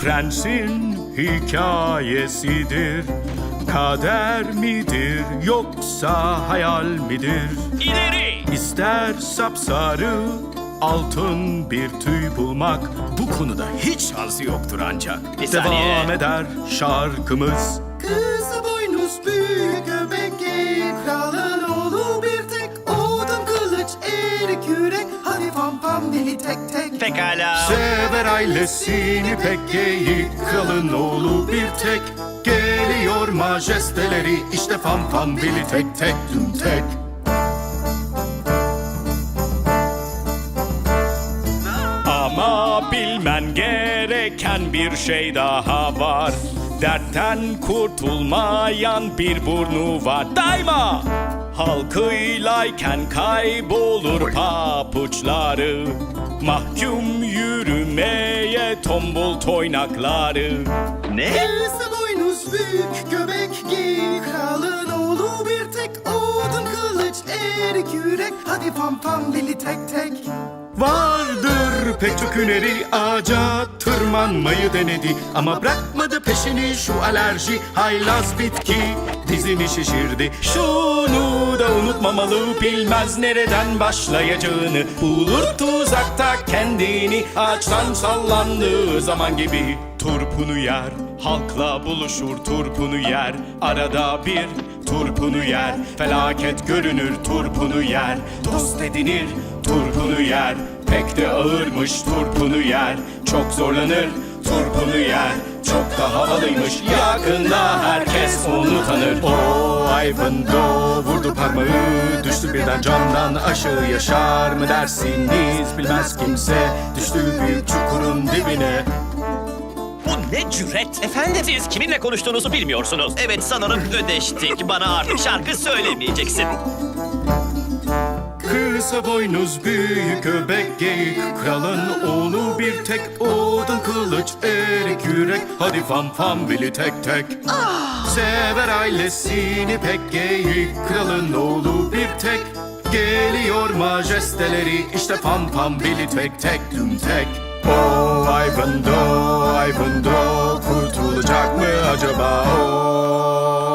prensin hikayesidir Kader midir yoksa hayal midir? İleri! İster sapsarı altın bir tüy bulmak Bu konuda hiç şansı yoktur ancak Bir saniye. Devam eder şarkımız Kısa boynuz büyük göbek Pam deli tek tek Pekala. Sever ailesini pek geyik Kralın oğlu bir tek. Geliyor majesteleri işte fam fam bili tek tek tüm tek. Ama bilmen gereken bir şey daha var Dertten kurtulmayan bir burnu var. Daima halkıylayken kaybolur papuçları. Mahkum yürümeye tombul toynakları. Ne? Kısa boynuz büyük göbek Hadi pam pam deli tek tek. Vardır pek çok hüneri ağaca tırmanmayı denedi. Ama bırakmadı peşini şu alerji haylaz bitki. Dizini şişirdi Şunu da unutmamalı bilmez nereden başlayacağını. Bulur tuzakta kendini ağaçtan sallandığı zaman gibi Turpunu yer halkla buluşur turpunu yer. Arada bir turpunu yer Felaket görünür turpunu yer. Dost edinir turpunu yer. Pek de ağırmış turpunu yer. Çok zorlanır turpunu yer. Çok da havalıymış yakında herkes onu tanır. O Ivanhoe vurdu parmağı Düştü birden camdan aşağı. Yaşar mı dersiniz Bilmez kimse. Düştü büyük çukurun dibine ne cüret? Efendim? Siz kiminle konuştuğunuzu bilmiyorsunuz. Evet sanırım ödeştik. Bana artık şarkı söylemeyeceksin. Kısa boynuz büyük göbek geyik Kralın oğlu bir tek odun kılıç erik yürek Hadi fam fam bili tek tek Sever ailesini pek geyik Kralın oğlu bir tek Geliyor majesteleri işte fam fam bili tek tek tüm tek Oh Bay Fındık kurtulacak mı acaba o?